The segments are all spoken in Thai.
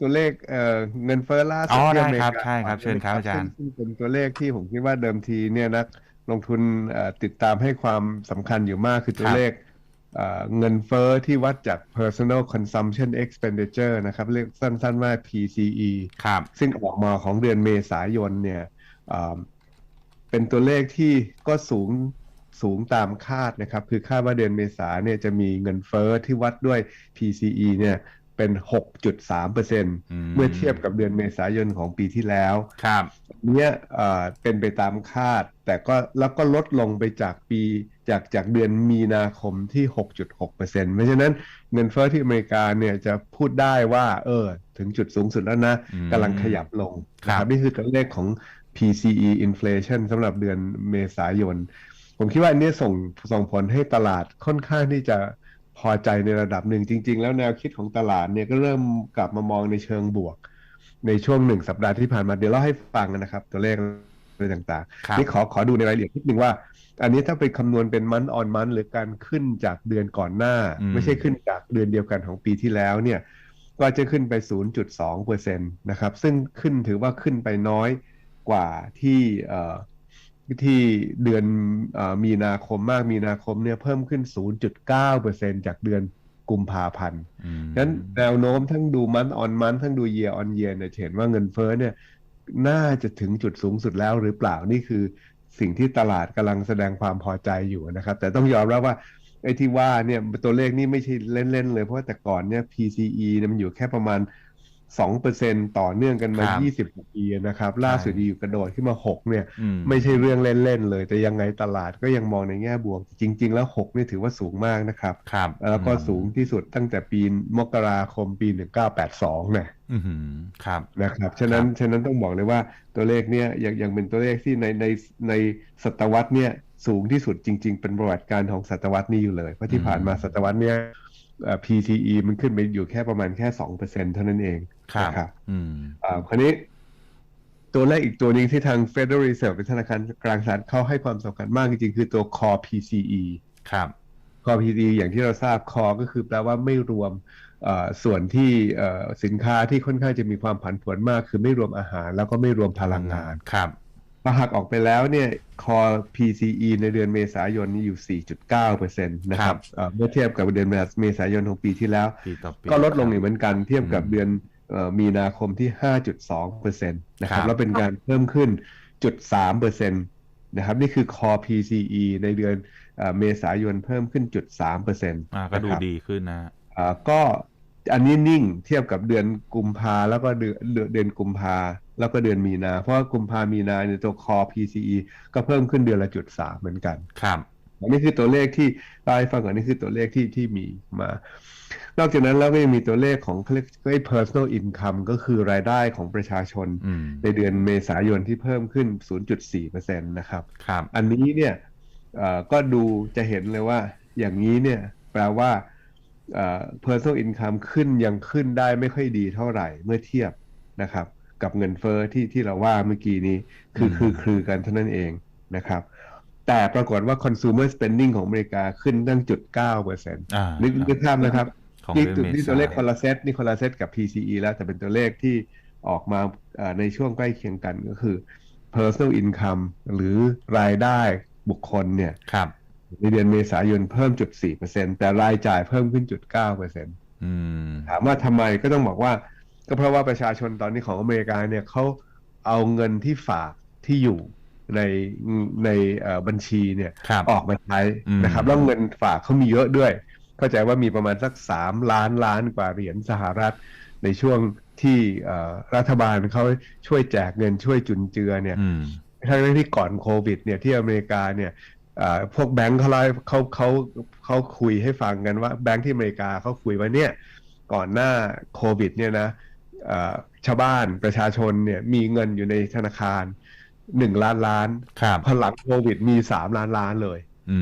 ตัวเลขเอ่อเงินเฟ้อล่าสุอ๋ดอที่ได้อเมริครับกาใช่ครับเชิญครับอาจารย์ซึ่งซึ่งเป็นตัวเลขที่ผมคิดว่าเดิมทีเนี่ยนักลงทุนเอ่อติดตามให้ความสำคัญอยู่มากคือตัวครับเลขเอ่อเงินเฟ้อที่วัดจาก personal consumption expenditure นะครับ เรียกสั้นๆว่า PCE ครับซึ่งออกมาของเดือนเมษายนเนี่ยอ่าเป็นตัวเลขที่ก็สูงสูงตามคาดนะครับ คือคาดว่าเดือนเมษาเนี่ยจะมีเงินเฟ้อที่วัดด้วย PCE เนี่ย เป็น 6.3%เอืมมื่อเทียบกับเดือนเมษายนของปีที่แล้ว ครับเนี่ยเอ่อเป็นไปตามคาด แต่ก็แล้วก็ลดลงไปจากปีจากจากเดือนมีนาคมที่ 6.6%เพราะฉะนั้นเงินเฟ้อที่อเมริกาเนี่ยจะพูดได้ว่า เออ ถึงจุดสูงสุดแล้วนะอืมกำลังขยับลงครับนะนี่คือตัวเลขของ PCE inflation สำหรับเดือนเมษายน ผมคิดว่าอันนี้ส่งส่งผลให้ตลาดค่อนข้างที่จะ พอใจในระดับหนึ่งจริง ๆ แล้วแนวคิดของตลาดเนี่ยก็เริ่มกลับมามองในเชิงบวก ในช่วงหนึ่งสัปดาห์ที่ผ่านมาเดี๋ยวเล่าให้ฟังนะครับ ตัวเลขอะไรต่างครับๆนี่ขอขอดูในรายละเอียดนิดนึงว่า อันนี้ถ้าไปคำนวณเป็นมันออนมันหรือการขึ้นจากเดือนก่อนหน้าอืมไม่ใช่ขึ้นจากเดือนเดียวกันของปีที่แล้วเนี่ยก็จะขึ้นไป 0.2เปอร์เซ็นต์นะครับ ซึ่งขึ้นถือว่าขึ้นไปน้อยกว่าที่เอ่อ ที่เดือนเอ่อมีนาคมมากมีนาคมเนี่ยเพิ่มขึ้น 0.9เปอร์เซ็นต์จากเดือนกุมภาพันธ์อืมนั้นแนวโน้มทั้งดูมันออนมันทั้งดู year on year เนี่ยจะเห็นว่าเงินเฟ้อเนี่ยน่าจะถึงจุดสูงสุดแล้วหรือเปล่านี่คือสิ่งที่ตลาดกำลังแสดงความพอใจอยู่นะครับ แต่ต้องยอมรับว่าไอ้ที่ว่าเนี่ยตัวเลขนี่ไม่ใช่เล่นๆเลยเพราะว่าแต่ก่อนเนี่ย PCE เนี่ยมันอยู่แค่ประมาณ 2%ต่อเนื่องกันมาครับ20กว่าปีนะครับ ล่าสุดอยู่กระโดดขึ้นมา 6 เนี่ยอืมไม่ใช่เรื่องเล่น ๆ เลย แต่ยังไงตลาดก็ยังมองในแง่บวก จริง ๆ แล้ว 6 นี่ถือว่าสูงมากนะครับครับแล้วก็สูงที่สุดตั้งแต่ปีมกราคมปี 1982นะอืมครับนะครับ ฉะนั้นฉะนั้นต้องบอกเลยว่าตัวเลขเนี่ยยังยังเป็นตัวเลขที่ในในในศตวรรษเนี่ยสูงที่สุดจริง ๆ เป็นประวัติการของศตวรรษนี้อยู่เลยเพราะที่ผ่านมาศตวรรษเนี่ยเอ่อ PCE มันขึ้นไปอยู่แค่ประมาณแค่2%เท่านั้นเองครับ นะครับอืมอ่าคราวนี้ตัวเลขอีกตัวหนึ่งที่ทาง Federal Reserve เป็นธนาคารกลางสหรัฐเขาให้ความสำคัญมากจริงๆ คือตัว Core PCE ครับ Core PCE อย่างที่เราทราบ Core ก็คือแปลว่าไม่รวมเอ่อส่วนที่เอ่อสินค้าที่ค่อนข้างจะมีความผันผวนมาก คือไม่รวมอาหาร แล้วก็ไม่รวมพลังงานครับพอหักออกไปแล้วเนี่ย Core PCE ในเดือนเมษายนนี้อยู่ 4.9%นะครับเอ่อเมื่อเทียบกับเดือนเมษายนของปีที่แล้วปีต่อปีก็ลดลงอีกเหมือนกันเทียบกับอืมเดือนเอ่อ มีนาคมที่ 5.2%นะคครัรับบแล้วเป็นการเพิ่มขึ้นจุด3%นะครับ นี่คือ core PCE ในเดือนเอ่อเมษายนเพิ่มขึ้นจุด3%นอ่าก็ดูะครับดีขึ้นนะอ่าก็อันนี้นิ่งเทียบกับเดือนกุมภาแล้วก็เดือนเดือนเดือนกุมภาแล้วก็เดือนมีนา เพราะว่ากุมภามีนาเนี่ยตัว core PCE ก็เพิ่มขึ้นเดือนละจุดสามเหมือนกัน ครับ อันนี้คือตัวเลขที่เล่าให้ฟังก่อนนี่คือตัวเลขที่ที่มีมา นอกจากนั้นแล้วก็ยังมีตัวเลขของเขาเรียกว่า personal income ก็คือรายได้ของประชาชนอืมในเดือนเมษายนที่เพิ่มขึ้น 0.4%นะครับครับ อันนี้เนี่ยเอ่อก็ดูจะเห็นเลยว่าอย่างนี้เนี่ยแปลว่าเอ่อ personal income ขึ้นยังขึ้นได้ไม่ค่อยดีเท่าไหร่เมื่อเทียบนะครับ กับเงินเฟอ้อที่ที่เราว่าเมื่อกี้นี้คืออืมคือคือกันเท่านั้นเองนะครับ แต่ปรากฏว่า consumer spending ของอเมริกาขึ้นตั้งจุดเก้าเปอร์เซ็นต์อ่านึกนึกภาพนะครับของนี่เดือนตัวเมนี่ษาตัวเลขคนละเซตนี่คนละเซตกับ PCE แล้วแต่เป็นตัวเลขที่ออกมาเอ่อในช่วงใกล้เคียงกันก็คือ personal income หรือรายได้บุคคลเนี่ยครับในเดือนเมษายนเพิ่มจุดสี่เปอร์เซ็นแต่รายจ่ายเพิ่มขึ้นจุดเก้าเปอร์เซ็นอืมถามว่าทำไมก็ต้องบอกว่า ก็เพราะว่าประชาชนตอนนี้ของอเมริกาเนี่ยเขาเอาเงินที่ฝากที่อยู่ ในในเอ่อบัญชีเนี่ยครับออกมาใช้อืมนะครับแล้วเงินฝากเขามีเยอะด้วย เข้าใจว่ามีประมาณสักสามล้านล้านกว่าเหรียญสหรัฐ ในช่วงที่เอ่อรัฐบาลเขาช่วยแจกเงินช่วยจุนเจือเนี่ยอืมทั้งที่ก่อนโควิดเนี่ยที่อเมริกาเนี่ยเอ่อพวกแบงค์เขาเล่าให้เขาเขาเขาคุยให้ฟังกันว่าแบงค์ที่อเมริกาเขาคุยว่าเนี่ยก่อนหน้าโควิดเนี่ยนะเอ่อชาวบ้านประชาชนเนี่ยมีเงินอยู่ในธนาคาร หนึ่งล้านล้านครับพอหลังโควิดมีสามล้านล้านเลยอื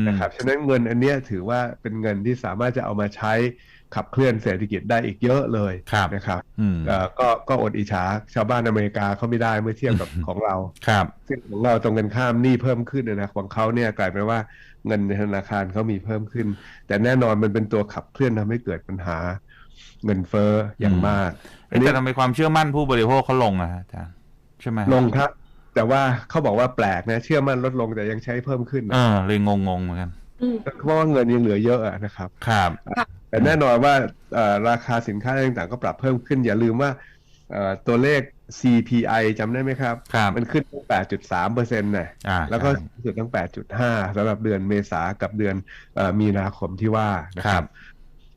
มนะครับฉะนั้นเงินอันเนี้ยถือว่าเป็นเงินที่สามารถจะเอามาใช้ขับเคลื่อนเศรษฐกิจได้อีกเยอะเลยครับนะครับอืมเอ่อก็ก็อดอิจฉาชาวบ้านอเมริกาเขาไม่ได้เมื่อเทียบกับของเราครับซึ่งของเราตรงกันข้ามหนี้เพิ่มขึ้นนะของเขาเนี่ยกลายเป็นว่าเงินในธนาคารเขามีเพิ่มขึ้น แต่แน่นอนมันเป็นตัวขับเคลื่อนทำให้เกิดปัญหาเงินเฟ้ออย่างมากอันนี้แต่ทำไมความเชื่อมั่นผู้บริโภคเขาลงอะฮะอาจารย์ใช่ไหมลงครับ แต่ว่าเขาบอกว่าแปลกนะ เชื่อมั่นลดลงแต่ยังใช้เพิ่มขึ้นเออเลยงงๆเหมือนกันอืมเพราะว่าเงินยังเหลือเยอะอะนะครับ ครับ แต่แน่นอนว่าเอ่อราคาสินค้าอะไรต่างๆ ก็ปรับเพิ่มขึ้น อย่าลืมว่าเอ่อตัวเลข CPI จำได้ไหมครับครับมันขึ้นตั้ง8.3เปอร์เซ็นต์นะอ่าแล้วก็ใช่สูงสุดตั้ง 8.5สำหรับเดือนเมษากับเดือนเอ่อมีนาคมที่ว่านะคครัรับบ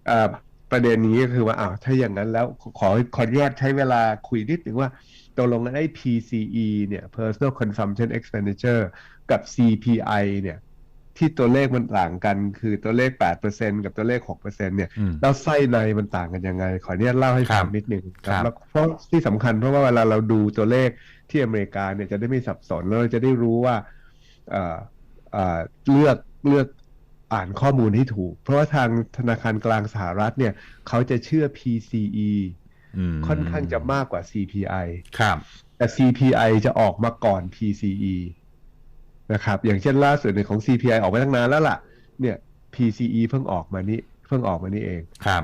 เอ่อประเด็นนี้ก็คือว่าอ้าวถ้าอย่างนั้นแล้วขอขอขออนุญาตใช้เวลาคุยนิดหนึ่งว่า ตกลงกันไอ้ PCE เนี่ย Personal Consumption Expenditure กับ CPI เนี่ยที่ตัวเลขมันต่างกันคือตัวเลข 8%กับตัวเลข 6%เนี่ยอืมแล้วไส้ในมันต่างกันยังไง ขออนุญาตเล่าให้ฟังครับนิดหนึ่งครับแล้วเพราะที่สำคัญเพราะว่าเวลาเราดูตัวเลขที่อเมริกาเนี่ยจะได้ไม่สับสนแล้วเราจะได้รู้ว่าเอ่อเอ่อเลือกเลือกอ่านข้อมูลให้ถูก เพราะว่าทางธนาคารกลางสหรัฐเนี่ยเขาจะเชื่อ PCE ม ค่อนข้างจะมากกว่า CPI ครับ แต่ CPI จะออกมาก่อน PCE นะครับ อย่างเช่นล่าสุดในยของ CPI ออกไปตั้งนานแล้วล่ะ เนี่ย PCE เพิ่งออกมานี่เพิ่งออกมานี่เองครับ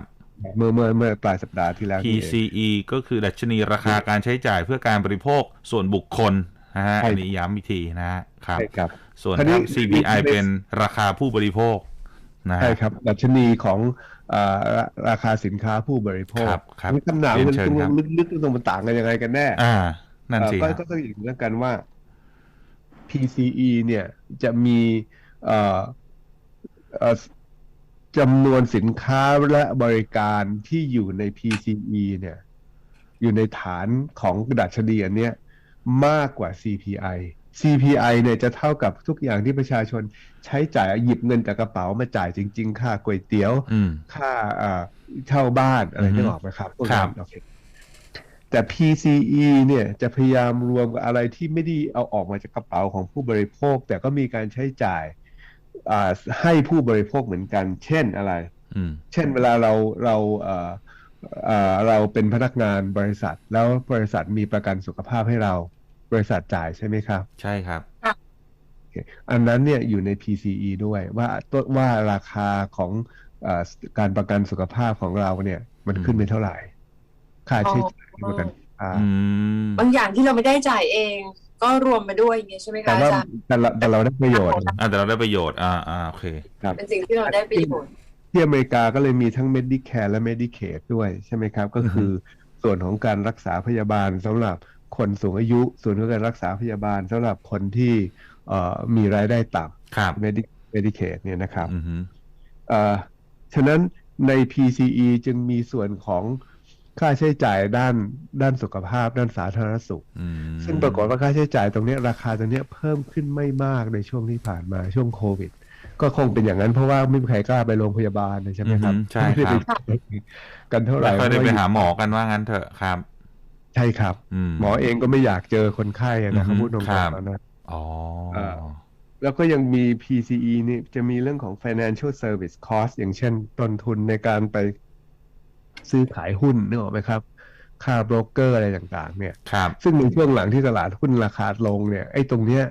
เมื่อเมื่อเมื่อปลายสัปดาห์ที่แล้วนี่เอง PCE ก็คือดัชนีราคาการใช้จ่ายเพื่อการบริโภคส่วนบุคคลนะฮะใช่อันนี้ย้ำอีกทีนะฮะครับใช่ครับ ส่วนคราวนี้ทาง CPI เป็นราคาผู้บริโภคนะฮะใช่ครับ ดัชนีของเอ่อ ราราคาสินค้าผู้บริโภคครับครับมีคำถามเรียนมันเชิญครับลึกๆตรงมันต่างกันยังไงกันแน่อ่านั่นเอ่อสิก็ฮะก็ต้องอีกเรื่องกันว่า PCE เนี่ยจะมีเอ่อเอ่อจำนวนสินค้าและบริการที่อยู่ใน PCE เนี่ย อยู่ในฐานของดัชนีอันเนี้ยมากกว่า CPI CPI เนี่ยจะเท่ากับทุกอย่างที่ประชาชนใช้จ่ายหยิบเงินจากกระเป๋ามาจ่ายจริง ๆ ค่าก๋วยเตี๋ยวอืมค่าเอ่อเช่าบ้านอะไรอือฮึนึกออกไหมครับพวกครันั้บนโอเคแต่ PCE เนี่ยจะพยายามรวมกับอะไรที่ไม่ได้เอาออกมาจากกระเป๋าของผู้บริโภค แต่ก็มีการใช้จ่ายอ่าให้ผู้บริโภคเหมือนกัน เช่นอะไรอืมเช่นเวลาเราเราเอ่อเอ่อเราเป็นพนักงานบริษัท แล้วบริษัทมีประกันสุขภาพให้เรา บริษัทจ่ายใช่ไหมครับ ใช่ครับโอเคอันนั้นเนี่ยอยู่ใน PCE ด้วยว่าตัวว่าราคาของเออการประกันสุขภาพของเราเนี่ย มันขึ้นไปเท่าไหร่ ค่าใช้จ่ายในประกันสุขภาพอืมบางอย่างที่เราไม่ได้จ่ายเอง ก็รวมมาด้วยอย่างเงี้ยใช่ไหมแต่คะอาว่าจารย์แต่เราแต่เราได้ประโยชน์อ่าแต่เราได้ประโยชน์อ่าอ่าโอเคครับเป็นสิ่งที่เราได้ประโยชน์ที่อเมริกาก็เลยมีทั้ง Medicare และ Medicaid ด้วยใช่ไหมครับ ก็คือส่วนของการรักษาพยาบาลสำหรับ คนสูงอายุ ส่วนของการรักษาพยาบาลสำหรับคนที่เอ่อมีรายได้ต่ครับำ Medi- Medicaid เนี่ยนะครับอือฮึเอ่อฉะนั้นใน PCE จึงมีส่วนของค่าใช้จ่ายด้านด้านสุขภาพ ด้านสาธารณสุขอืมซึ่งปรากฏว่าค่าใช้จ่ายตรงเนี้ยราคาตรงเนี้ยเพิ่มขึ้นไม่มากในช่วงที่ผ่านมาช่วงโควิด ก็คงเป็นอย่างนั้นเพราะว่าไม่มีใครกล้าไปโรงพยาบาลเลยใช่ไหมครับอือฮึใช่ไม่ได้ครับไปกันเท่าไหร่ไม่ค่อยได้ไปเพระว่หาหมอกันว่างั้นเถอะครับ ใช่ครับอืมหมอเองก็ไม่อยากเจอคนไข้อะนะเขาอือฮึพูดตรงครับๆแล้วนะอ๋อเอ่อแล้วก็ยังมี PCE นี่จะมีเรื่องของ financial service cost อย่างเช่นต้นทุนในการไปซื้อขายหุ้นนึกออกไหมครับ ค่าโบรกเกอร์อะไรต่างๆ เนี่ยครับซึ่งในช่วงหลังที่ตลาดหุ้นราคาลงเนี่ยไอ้ตรงเนี้ย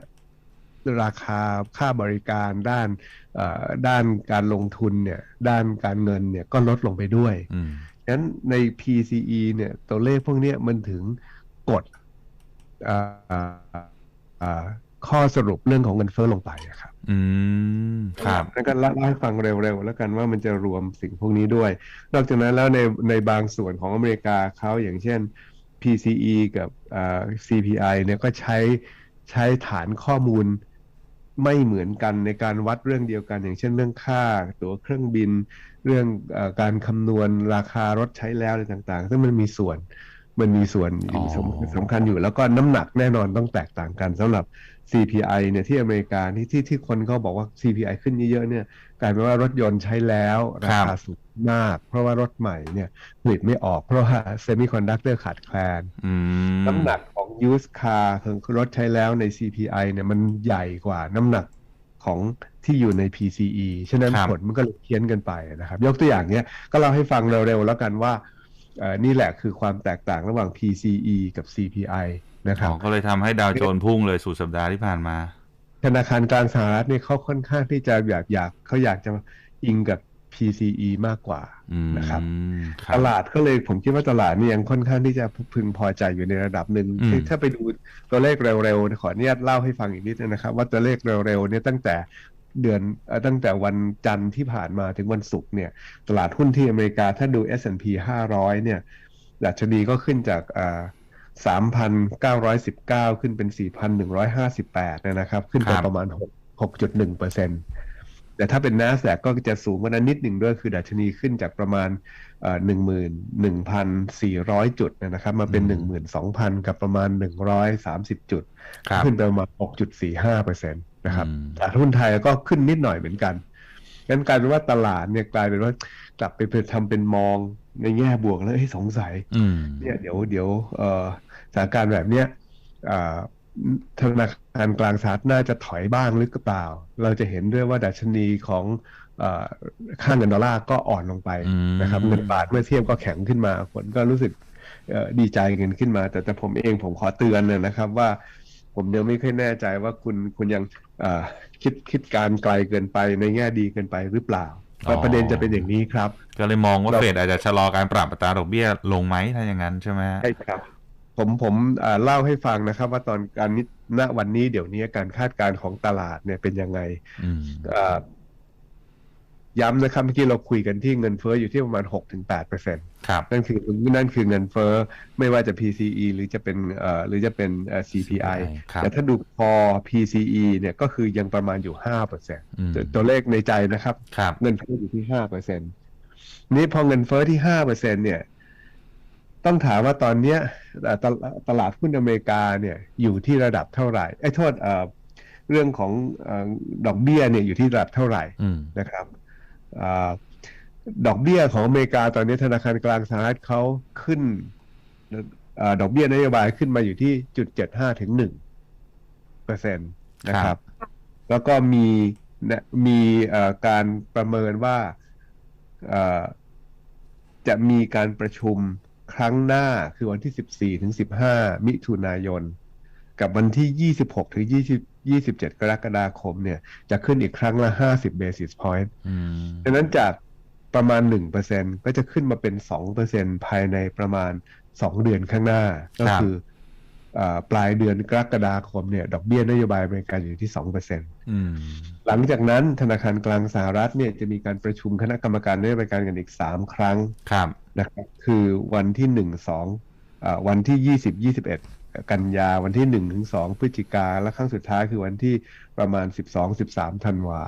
ราคาค่าบริการด้านเอ่อด้านการลงทุนเนี่ย ด้านการเงินเนี่ยก็ลดลงไปด้วย อืมฉะนั้นใน PCE เนี่ยตัวเลขพวกเนี้ยมันถึงกดอ่าอ่าข้อสรุปเรื่องของเงินเฟ้อลงไปอะครับ อืม ครับแล้วก็เล่าให้ฟังเร็วๆ แล้วกันว่ามันจะรวมสิ่งพวกนี้ด้วย นอกจากนั้นแล้วในในบางส่วนของอเมริกาเขาอย่างเช่น PCE กับอ่า CPI เนี่ยก็ใช้ใช้ฐานข้อมูล ไม่เหมือนกันในการวัดเรื่องเดียวกัน อย่างเช่นเรื่องค่า ตั๋วเครื่องบิน เรื่องเออการคำนวณราคารถใช้แล้วอะไรต่างๆ ซึ่งมันมีส่วนมันมีส่วนอยู่อ๋อสำสำคัญอยู่แล้วก็น้ำหนักแน่นอนต้องแตกต่างกันสำหรับ CPI เนี่ยที่อเมริกาที่ที่ที่คนเขาบอกว่า CPI ขึ้นเยอะๆเนี่ย กลายเป็นว่ารถยนต์ใช้แล้วราคาสูงมาก เพราะว่ารถใหม่เนี่ยผลิตไม่ออก เพราะว่าเซมิคอนดักเตอร์ขาดแคลนอืมน้ำหนักของ used car คือรถใช้แล้วใน CPI เนี่ยมันใหญ่กว่าน้ำหนักของที่อยู่ใน PCE ฉะนั้นครับผลมันก็เลยเพี้ยนกันไปนะครับ ยกตัวอย่างเนี้ยก็เล่าให้ฟังเร็วๆแล้วกันว่าเอ่อนี่แหละคือความแตกต่างระหว่าง PCE กับ CPI นะครับอ๋อก็เลยทำให้ดาวโจนส์พุ่งเลยสู่สัปดาห์ที่ผ่านมา ธนาคารกลางสหรัฐเนี่ยเขาค่อนข้างที่จะอยากอยากเขาอยากจะอิงกับ PCE มากกว่าอืมนะครับครัตบลาดก็เลยผมคิดว่าตลาดนี่ยังค่อนข้างที่จะพึงพอใจอยู่ในระดับหนึ่งอืมที่ถ้าไปดูตัวเลขเร็วๆขออนุญาตเล่าให้ฟังอีกนิดนึงนะครับ ว่าตัวเลขเร็วๆเนี่ยตั้งแต่เดือนเอ่อตั้งแต่วันจันทร์ที่ผ่านมาถึงวันศุกร์เนี่ย ตลาดหุ้นที่อเมริกาถ้าดู S&P 500 เนี่ยดัชนีก็ขึ้นจากอ่า 3,919 ขึ้นเป็น 4,158เนี่ยนะครับขึ้นไปครับประมาณ6 6.1เปอร์เซ็นต์แต่ถ้าเป็น NASDAQ ก็จะสูงกว่านั้นนิดหนึ่งด้วยคือดัชนีขึ้นจากประมาณหนึ่งหมื่นหนึ่งพันสี่ร้อยจุดนะครับมาเป็นหนึ่งหมื่นสองพันกับประมาณหนึ่งร้อยสามสิบจุดครับขึ้นไปประมาณหกจุดสี่ห้าเปอร์เซ็นต์นะครับอืมตลาดหุ้นไทยก็ขึ้นนิดหน่อยเหมือนกันงั้นกลายเป็นว่าตลาดเนี่ยกลายเป็นว่ากลับไปเป็นทำเป็นมอง ในแง่บวกแล้วเอ้ยสงสัยอืมเนี่ยเดี๋ยวเดี๋ยวเอ่อสถานการณ์แบบเนี้ยอ่าธนาคารกลางสหรัฐน่าจะถอยบ้างหรือเปล่า เราจะเห็นด้วยว่าดัชนีของเอ่อค่าเงินดอลลาร์ก็อ่อนลงไปอืมนะครับ เงินบาทเมื่อเทียบก็แข็งขึ้นมา คนก็รู้สึกเอ่อดีใจกันขึ้นมา แต่แต่ผมเองผมขอเตือนนะนะครับว่าผมยังไม่ค่อยแน่ใจว่าคุณคุณยังเอ่อคิดคิดการไกลเกินไปในแง่ดีเกินไปหรือเปล่าอ๋อ ประเด็นจะเป็นอย่างนี้ครับ ก็เลยมองว่าเราเฟดอาจจะชะลอการปรับอัตราดอกเบี้ยลงไหมถ้าอย่างนั้นใช่ไหมฮะใช่ครับ ผมผมเอ่อเล่าให้ฟังนะครับ ว่าตอนการนี้ณวันนี้เดี๋ยวนี้การคาดการณ์ของตลาดเนี่ยเป็นยังไงอืมเอ่อ ย้ำนะครับเมื่อกี้เราคุยกันที่เงินเฟ้ออยู่ที่ประมาณ 6-8%เปอร์เซ็นต์ครับนั่นคือนั่นคือเงินเฟ้อไม่ว่าจะ PCE หรือจะเป็นเอ่อหรือจะเป็นเอ่อ CPI ครับแต่ถ้าดูพอ PCE เนี่ยก็คือยังประมาณอยู่5เปอร์เซ็นต์อืมตัวเลขในใจนะครับครับเงินเฟ้ออยู่ที่ห้าเปอร์เซ็นนี้พอเงินเฟ้อที่ห้าเปอร์เซ็นเนี่ยต้องถามว่าตอนเนี้ยเอ่อตลตลาดหุ้นอเมริกาเนี่ยอยู่ที่ระดับเท่าไหร่ไอ้ยโทษเอ่อเรื่องของเอ่อดอกเบี้ยเนี่ยอยู่ที่ระดับเท่าไหร่อืมนะครับอา ดอกเบี้ยของอเมริกาตอนนี้ธนาคารกลางสหรัฐเขาขึ้นอาดอกเบี้ยนโยบายขึ้นมาอยู่ที่จุดเจ็ดห้าถึงหนึ่งเปอร์เซ็นตนะคครัรับบแล้วก็มีนะมีเอ่อการประเมินว่าเอ่อจะมีการประชุมครั้งหน้าคือวันที่ 14 ถึง 15 มิถุนายน กับวันที่ 26 ถึง20 27 กรกฎาคมเนี่ยจะขึ้นอีกครั้งละ 50 basis point อืมดังนั้นจากประมาณ 1%ก็จะขึ้นมาเป็น 2%ภายในประมาณ 2 เดือนข้างหน้า ก็คืออาปลายเดือนกรกฎาคมเนี่ยดอกเบี้ยนโยบายอเมริกาอยู่ที่2%อืมหลังจากนั้นธนาคารกลางสหรัฐเนี่ยจะมีการประชุมคณะกรรมการนโยบายการเงินอีก3ครั้งครับนะครับคือวันที่1 2อ่าวันที่20 21 กันยาวันที่1ถึง2พฤศจิกาและครั้งสุดท้ายคือวันที่ประมาณ12 13ธันวา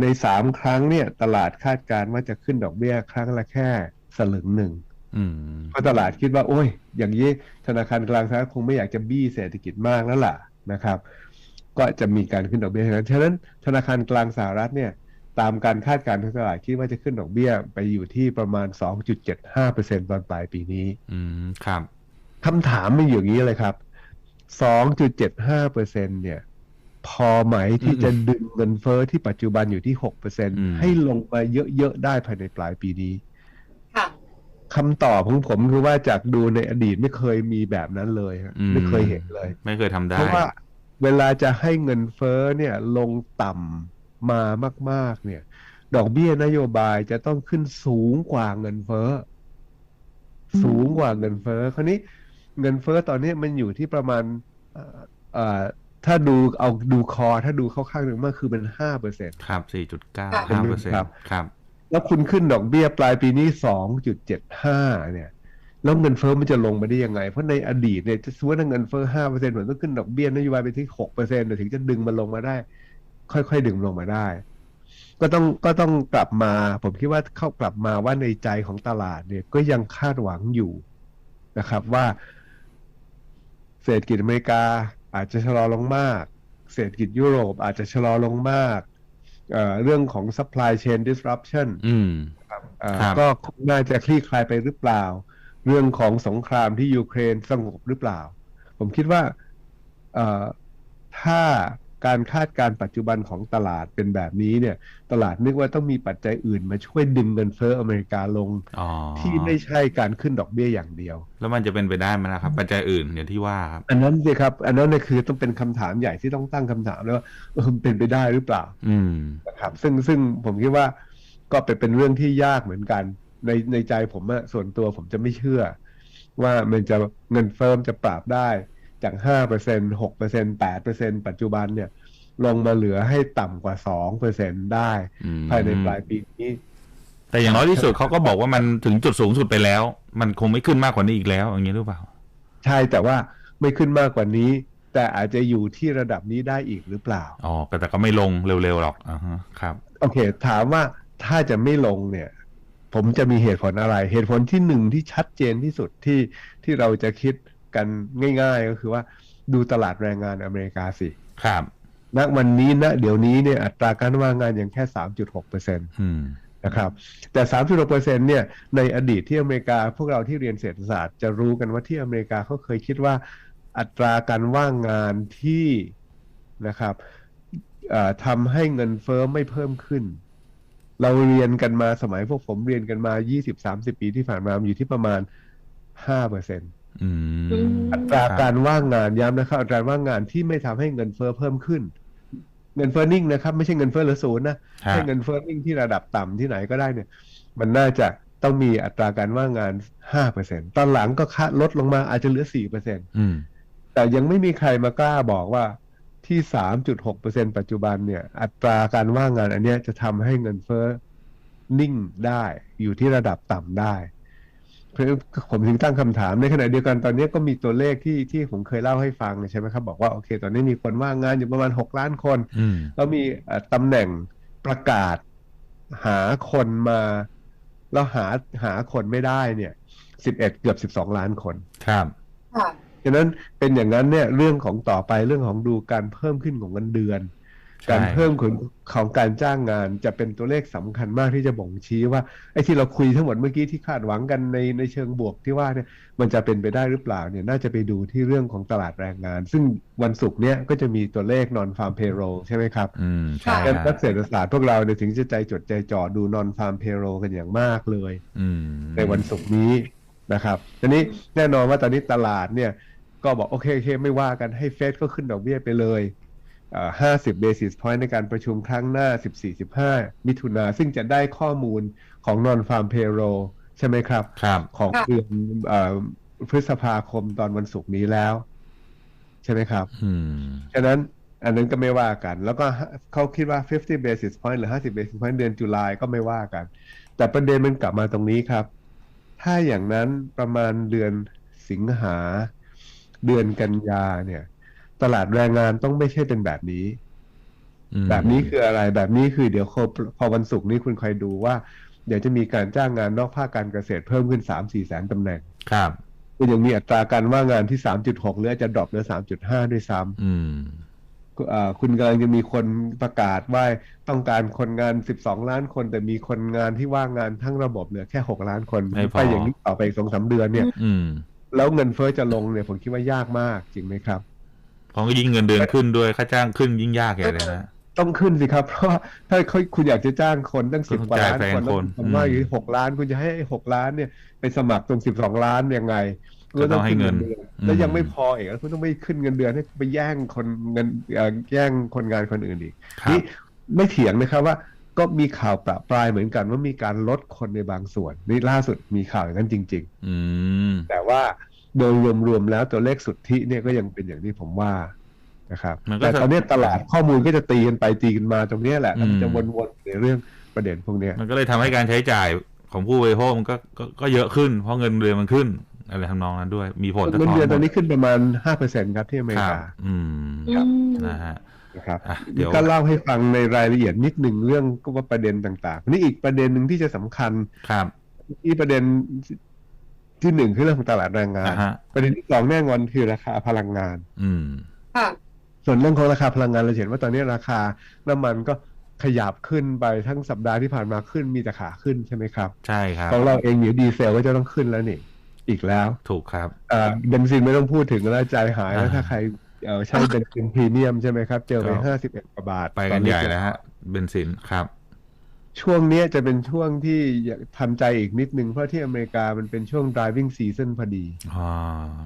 ใน3ครั้งเนี่ย ตลาดคาดการณ์ว่าจะขึ้นดอกเบี้ยครั้งละแค่สลึงหนึ่งอืมเพราะตลาดคิดว่า โอ้ย อย่างนี้ธนาคารกลางสหรัฐคงไม่อยากจะบี้เศรษฐกิจมากแล้วล่ะนะครับ ก็จะมีการขึ้นดอกเบี้ยฉะนั้นฉะนั้นธนาคารกลางสหรัฐเนี่ย ตามการคาดการณ์ของตลาดคิดว่าจะขึ้นดอกเบี้ยไปอยู่ที่ประมาณ 2.75%ตอนปลายปีนี้ อืมครับ คำถามมันอยู่อย่างนี้เลยครับ2.75%เนี่ย พอไหมที่จะดึงเงินเฟ้อที่ปัจจุบันอยู่ที่ม6%ให้ลงมาเยอะๆได้ภายในปลายปีนี้ค่ะคำตอบของผมคือว่าจากดูในอดีตไม่เคยมีแบบนั้นเลยฮะอืมไม่เคยเห็นเลย ไม่เคยทำได้ เพราะว่าเวลาจะให้เงินเฟ้อเนี่ยลงต่ำมามาก ๆ เนี่ย ดอกเบี้ยนโยบายจะต้องขึ้นสูงกว่าเงินเฟ้ออมสูงกว่าเงินเฟ้อคราวนี้ เงินเฟ้อตอนนี้มันอยู่ที่ประมาณเอ่อเอ่อถ้าดูเอาดูคอ ถ้าดูเข้าข้างหนึ่งมากคือเป็นห้าเปอร์เซ็นครับสี่จุดเก้าค่ะห้าเปอร์เซ็นต์ครับครับ แล้วคุณขึ้นดอกเบี้ยปลายปีนี้สองจุดเจ็ดห้าเนี่ยแล้วเงินเฟ้อมันจะลงมาได้ยังไง เพราะในอดีตเนี่ยจะสมมติว่าเงินเฟ้อห้าเปอร์เซ็นต์ผมต้องขึ้นดอกเบี้ยนโยบายไปที่หกเปอร์เซ็นต์ถึงจะดึงมันลงมาได้ ค่อยๆดึงลงมาได้ ก็ต้องก็ต้องกลับมา ผมคิดว่าเข้ากลับมาว่าในใจของตลาดเนี่ยก็ยังคาดหวังอยู่นะครับว่า เศรษฐกิจอเมริกาอาจจะชะลอลงมาก เศรษฐกิจยุโรปอาจจะชะลอลงมากเอ่อเรื่องของ supply chain disruption อืมเอ่อครับก็น่าจะคลี่คลายไปหรือเปล่า เรื่องของสงครามที่ยูเครนสงบหรือเปล่า ผมคิดว่าเอ่อถ้า การคาดการณ์ปัจจุบันของตลาดเป็นแบบนี้เนี่ย ตลาดนึกว่าต้องมีปัจจัยอื่นมาช่วยดึงเงินเฟ้ออเมริกาลงอ๋อที่ไม่ใช่การขึ้นดอกเบี้ยอย่างเดียว แล้วมันจะเป็นไปได้ไหมล่ะครับ ปัจจัยอื่นอย่างที่ว่าครับอันนั้นสิครับ อันนั้นเนี่ยคือต้องเป็นคำถามใหญ่ที่ต้องตั้งคำถามแล้วว่าเออมันเป็นไปได้หรือเปล่า อืมนะครับซึ่งซึ่งผมคิดว่าก็เป็นเป็นเรื่องที่ยากเหมือนกันในในใจผมอะส่วนตัวผมจะไม่เชื่อ ว่ามันจะเงินเฟ้อมจะปรับได้ จากห้าเปอร์เซ็นหกเปอร์เซ็นแปดเปอร์เซ็นปัจจุบันเนี่ยลงมาเหลือให้ต่ำกว่าสองเปอร์เซ็นได้อืมภายในปลายปีนี้ แต่อย่างน้อยที่สุดเขาก็บอกว่ามันถึงจุดสูงสุดไปแล้ว มันคงไม่ขึ้นมากกว่านี้อีกแล้ว อย่างนี้หรือเปล่า ใช่แต่ว่าไม่ขึ้นมากกว่านี้ แต่อาจจะอยู่ที่ระดับนี้ได้อีกหรือเปล่า อ๋อ แต่ก็ไม่ลงเร็วๆหรอกอ่าฮะครับ โอเค ถามว่าถ้าจะไม่ลงเนี่ย ผมจะมีเหตุผลอะไร เหตุผลที่หนึ่งที่ชัดเจนที่สุดที่ที่เราจะคิด กันง่าย ๆ ก็คือว่าดูตลาดแรงงานอเมริกาสิ ครับณวันนี้ณเดี๋ยวนี้เนี่ยอัตราการว่างงานยังแค่3.6เปอร์เซ็นตอืมนะครับแต่3.6เปอร์เซ็นเนี่ยในอดีตที่อเมริกาพวกเราที่เรียนเศรษฐศาสตร์จะรู้กันว่าที่อเมริกาเขาเคยคิดว่าอัตราการว่างงานที่นะครับเอ่อทำให้เงินเฟ้อไม่เพิ่มขึ้น เราเรียนกันมาสมัยพวกผมเรียนกันมา 20-30 ปีที่ผ่านมามันอยู่ที่ประมาณ5เปอร์เซ็นอืม อืมอัตราการว่างงานย้ำนะครับอัตราว่างงานที่ไม่ทำให้เงินเฟ้อเพิ่มขึ้น เงินเฟ้อนิ่งนะครับ ไม่ใช่เงินเฟ้อเหลือศูนย์นะฮะให้เงินเฟ้อนิ่งที่ระดับต่ำที่ไหนก็ได้เนี่ย มันน่าจะต้องมีอัตราการว่างงาน5%ตอนหลังก็ค่าลดลงมาอาจจะเหลือ4%อืมแต่ยังไม่มีใครมากล้าบอกว่าที่3.6%ปัจจุบันเนี่ย อัตราการว่างงานอันเนี้ยจะทำให้เงินเฟ้อนิ่งได้อยู่ที่ระดับต่ำได้ ผมถึงตั้งคำถามในขณะเดียวกันตอนนี้ก็มีตัวเลขที่ที่ผมเคยเล่าให้ฟังใช่ไหมครับ บอกว่าโอเค ตอนนี้มีคนว่างงานอยู่ประมาณ 6 ล้านคนอืมแล้วมีเอ่อตำแหน่งประกาศหาคนมาแล้วหาหาคนไม่ได้เนี่ย11เกือบ12ล้านคนครับค่ะฉะนั้นเป็นอย่างนั้นเนี่ยเรื่องของต่อไปเรื่องของดูการเพิ่มขึ้นของเงินเดือนใช่ การเพิ่มขึ้นของการจ้างงานจะเป็นตัวเลขสำคัญมากที่จะบ่งชี้ว่าไอ้ที่เราคุยทั้งหมดเมื่อกี้ที่คาดหวังกันในในเชิงบวกที่ว่าเนี่ยมันจะเป็นไปได้หรือเปล่าเนี่ยน่าจะไปดูที่เรื่องของตลาดแรงงาน ซึ่งวันศุกร์เนี้ยก็จะมีตัวเลข non farm payroll ใช่ไหมครับอืมใช่งั้นฮะนักเศรษฐศาสตร์พวกเราเนี่ยถึงจะใจจดใจจ่อดู non farm payroll กันอย่างมากเลยอืมในวันศุกร์นี้นะครับทีนี้แน่นอนว่าตอนนี้ตลาดเนี่ยก็บอกโอเคโอเคไม่ว่ากันให้เฟดก็ขึ้นดอกเบี้ยไปเลยเอ่อ 50 basis point ในการประชุมครั้งหน้า 14-15 มิถุนาซึ่งจะได้ข้อมูลของ non farm payroll ใช่ไหมครับครับของค่ะเดือนเอ่อพฤษภาคมตอนวันศุกร์นี้แล้ว ใช่ไหมครับอืมฉะนั้นอันนั้นก็ไม่ว่ากัน แล้วก็เขาคิดว่า 50 basis point หรือ 50 basis point เดือนตุลาก็ไม่ว่ากัน แต่ประเด็นมันกลับมาตรงนี้ครับ ถ้าอย่างนั้นประมาณเดือนสิงหาเดือนกันยาเนี่ย ตลาดแรงงานต้องไม่ใช่เป็นแบบนี้อืมแบบนี้คืออะไรแบบนี้คือเดี๋ยวพอพอวันศุกร์นี้คุณคอยดูว่า เดี๋ยวจะมีการจ้างงานนอกภาคการเกษตรเพิ่มขึ้น3-4แสนตำแหน่ง ครับคุณยังมีอัตราการว่างงานที่3.6หรืออาจจะดรอปเหลือ3.5ด้วยซ้ำอืมเอ่อคุณกำลังจะมีคนประกาศว่าต้องการคนงาน12ล้านคน แต่มีคนงานที่ว่างงานทั้งระบบเหลือแค่6ล้านคนไม่พอไปอย่างนี้ต่อไปอีกสองสามเดือนเนี่ยอืมแล้วเงินเฟ้อจะลงเนี่ยผมคิดว่ายากมากจริงไหมครับเพราะก็ยิ่งเงินเดือนขึ้นด้วยค่าจ้างขึ้นยิ่งยากใหญ่เลยนะ ต้องขึ้นสิครับ เพราะว่าถ้าเขาคุณอยากจะจ้างคนตั้งก็สิบต้องกว่าล้านจ่ายแพงคนแล้วคนผมว่าอืมอยู่ที่หกล้านคุณจะให้ไอ้หกล้านเนี่ย ไปสมัครตรงสิบสองล้านยังไงก็ต้องให้เงินดืออืมแล้วยังไม่พออีกแล้วคุณต้องไปขึ้นเงินเดือนให้ไปแย่งคนเงินเอ่อแย่งคนงานคนอื่นอีกครับนี่ไม่เถียงนะครับว่าก็มีข่าวประปรายเหมือนกันว่ามีการลดคนในบางส่วนนี่ล่าสุดมีข่าวอย่างนั้นจริงอืมๆแต่ว่า โดยรวมๆแล้วตัวเลขสุทธิเนี่ยก็ยังเป็นอย่างที่ผมว่านะครับมันก็แต่ตอนนี้จะตลาดข้อมูลก็จะตีกันไปตีกันมาตรงเนี้ยแหละแล้วมันอืมจะวนๆในเรื่องประเด็นพวกเนี้ยมันก็เลยทำให้การใช้จ่ายของผู้บริโภคมันก็ก็ก็เยอะขึ้น เพราะเงินเดือนมันขึ้นอะไรทำนองนั้นด้วย มีผลเงินเดือนตอนนี้ขึ้นประมาณห้าเปอร์เซ็นครับที่อเมคริรับกาอืมครับอืมนะฮะนะครับอะเดี๋ยวก็เล่าให้ฟังในรายละเอียดนิดหนึ่งเรื่องก็ว่าประเด็นต่างๆนี่อีกประเด็นหนึ่งที่จะสำคัญครับ ที่ประเด็น ที่หนึ่งคือเรื่องของตลาดแรงงานอ่าฮะประเด็นที่สองแน่นอนคือราคาพลังงาน อืมค่ะส่วนเรื่องของราคาพลังงานเราเห็นว่าตอนนี้ราคาน้ำมันก็ขยับขึ้นไปทั้งสัปดาห์ที่ผ่านมาขึ้นมีแต่ขาขึ้นใช่ไหมครับ ใช่ครับของเราเองเดี๋ยวดีเซลก็จะต้องขึ้นแล้วนี่อีกแล้ว ถูกครับอ่าเบนซินไม่ต้องพูดถึงแล้วใจหายแล้วอ่าถ้าใครเออใช้เบนซินพรีเมียมใช่ไหมครับ เจอไปก็ห้าสิบเอ็ดกว่าบาท ไปกันใหญ่แล้วฮะเบนซินครับ ช่วงเนี้ยจะเป็นช่วงที่อยากทำใจอีกนิดนึง เพราะที่อเมริกามันเป็นช่วง driving season พอดีอ่า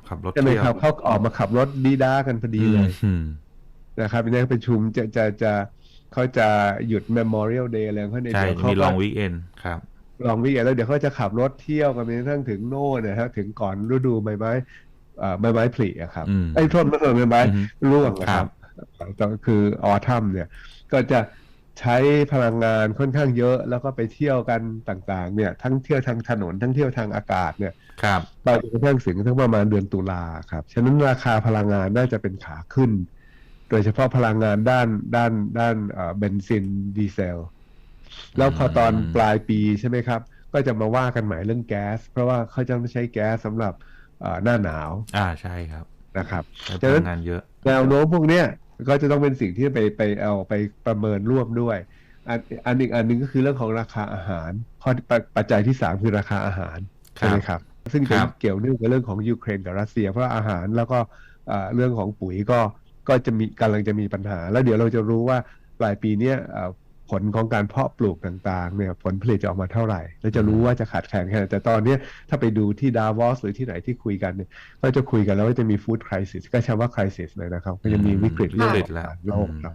ขับรถใช่ไหมเที่ยวครับเขาออกมาขับรถดีด้ากันพอดีเลยอืมนะครับในประชุมจะจะจะเขาจะหยุด Memorial Day อะไรของเขาเนี่ยใช่เดี๋ยวเขามีก็ลองวีคเอนครับลองวิ่งแล้วเดี๋ยวเขาจะขับรถเที่ยวกันไปจนกระทั่งถึงโน่นนะฮะถึงก่อนฤดูใบไม้เอ่อใบไม้ผลิอะครับอืมไอ้ยโทษไม่ใช่ใบไม้อือฮึร่วงนะคครัรับบก็คือออทัมเนี่ย ก็จะ ใช้พลังงานค่อนข้างเยอะ แล้วก็ไปเที่ยวกันต่างๆ เนี่ย ทั้งเที่ยวทางถนนทั้งเที่ยวทางอากาศเนี่ยครับไปจนกระทั่งถึงทั้งประมาณเดือนตุลาครับ ฉะนั้นราคาพลังงานน่าจะเป็นขาขึ้น โดยเฉพาะพลังงานด้านด้านด้านเอ่อเบนซินดีเซล แล้วพอตอนอืมปลายปีใช่ไหมครับ ก็จะมาว่ากันใหม่เรื่องแก๊ส เพราะว่าเขาจะไม่ใช้แก๊สสำหรับเอ่อหน้าหนาว อ่าใช่ครับนะครับใช้พฉะนั้ลันงงานเยอะแนวโน้มพวกเนี้ย ก็จะต้องเป็นสิ่งที่ไปไปเอาไปประเมินร่วมด้วย อันอันอีกอันหนึ่งก็คือเรื่องของราคาอาหารข้อปัจปัจจัยที่สามคือราคาอาหารครับใช่ไหมครับ ซึ่งจะครับเกี่ยวเนื่องกับเรื่องของยูเครนกับรัสเซีย เพราะอาหารแล้วก็เอ่อเรื่องของปุ๋ยก็ก็จะมีกำลังจะมีปัญหา แล้วเดี๋ยวเราจะรู้ว่าปลายปีเนี้ยเอ่อ ผลของการเพาะปลูกต่างๆเนี่ยผลผลิตจะออกมาเท่าไหร่ แล้วจะรู้ว่าจะขาดแคลนแค่ไหนแต่ตอนเนี้ยถ้าไปดูที่ดาวอสหรือที่ไหนที่คุยกันเนี่ยก็จะคุยกันแล้วว่าจะมีฟู้ดคริสิสก็ใช้ว่าคริสิสเลยนะครับ ก็จะมีวิกฤตเรื่องวิกฤตของแล้วอาหารโลกครับ